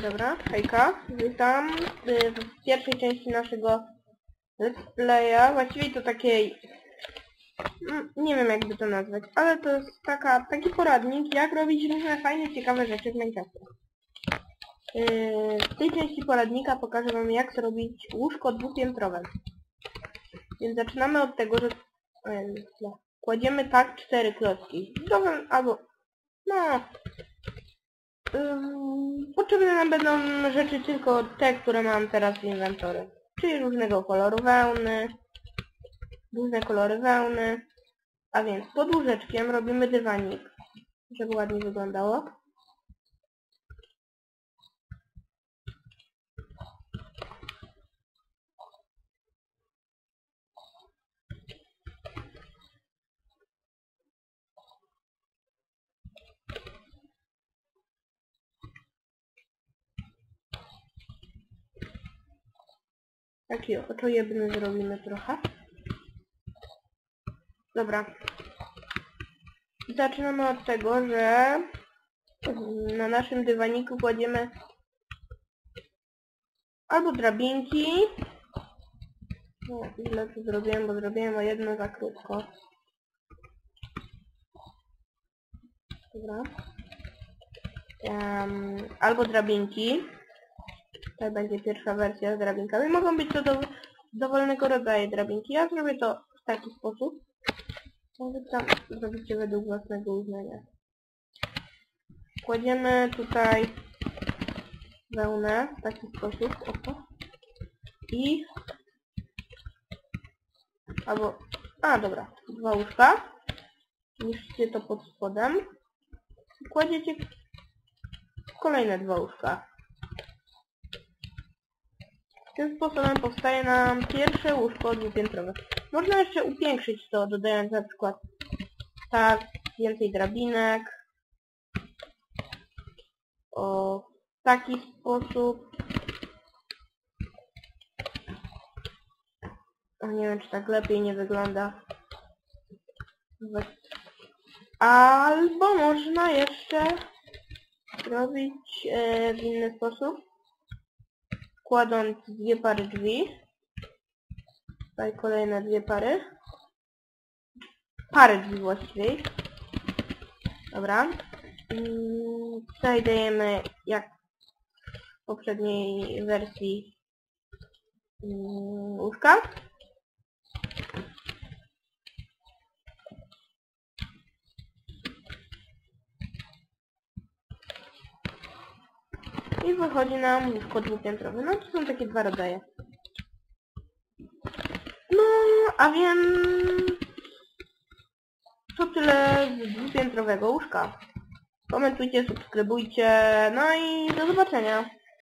Dobra, hejka, witam y, w pierwszej części naszego let's playa, właściwie to takiej, mm, nie wiem jakby to nazwać, ale to jest taka, taki poradnik, jak robić różne fajne, ciekawe rzeczy w Minecrafcie. Yy, W tej części poradnika pokażę wam jak zrobić łóżko dwupiętrowe. Więc zaczynamy od tego, że no, kładziemy tak cztery klocki. Dowol, albo, no, Potrzebne nam będą rzeczy tylko te, które mam teraz w inwentory. Czyli różnego koloru wełny, różne kolory wełny. A więc pod łóżeczkiem robimy dywanik, żeby ładnie wyglądało. Taki oto jebny zrobimy trochę. Dobra. Zaczynamy od tego, że na naszym dywaniku kładziemy albo drabinki. No, źle to zrobiłem, bo zrobiłem o jedno za krótko. Dobra. Em, albo drabinki. Tutaj będzie pierwsza wersja z drabinkami. Mogą być to do, dowolnego rodzaju drabinki. Ja zrobię to w taki sposób. Może tam zrobicie według własnego uznania. Kładziemy tutaj wełnę w taki sposób. Oto. I... Albo... A, dobra. Dwa łóżka. Niszcie to pod spodem. Kładziecie kolejne dwa łóżka. Tym sposobem powstaje nam pierwsze łóżko dwupiętrowe. Można jeszcze upiększyć to, dodając na przykład tak, więcej drabinek. O w taki sposób. Nie wiem, czy tak lepiej nie wygląda. Albo można jeszcze zrobić e, w inny sposób kładąc dwie pary drzwi. Tutaj kolejne dwie pary. Pary drzwi właściwie. Dobra. Mm, Tutaj dajemy jak w poprzedniej wersji mm, łóżka. I wychodzi nam łóżko dwupiętrowe. No to są takie dwa rodzaje. No, a więc... To tyle z dwupiętrowego łóżka. Komentujcie, subskrybujcie, no i do zobaczenia.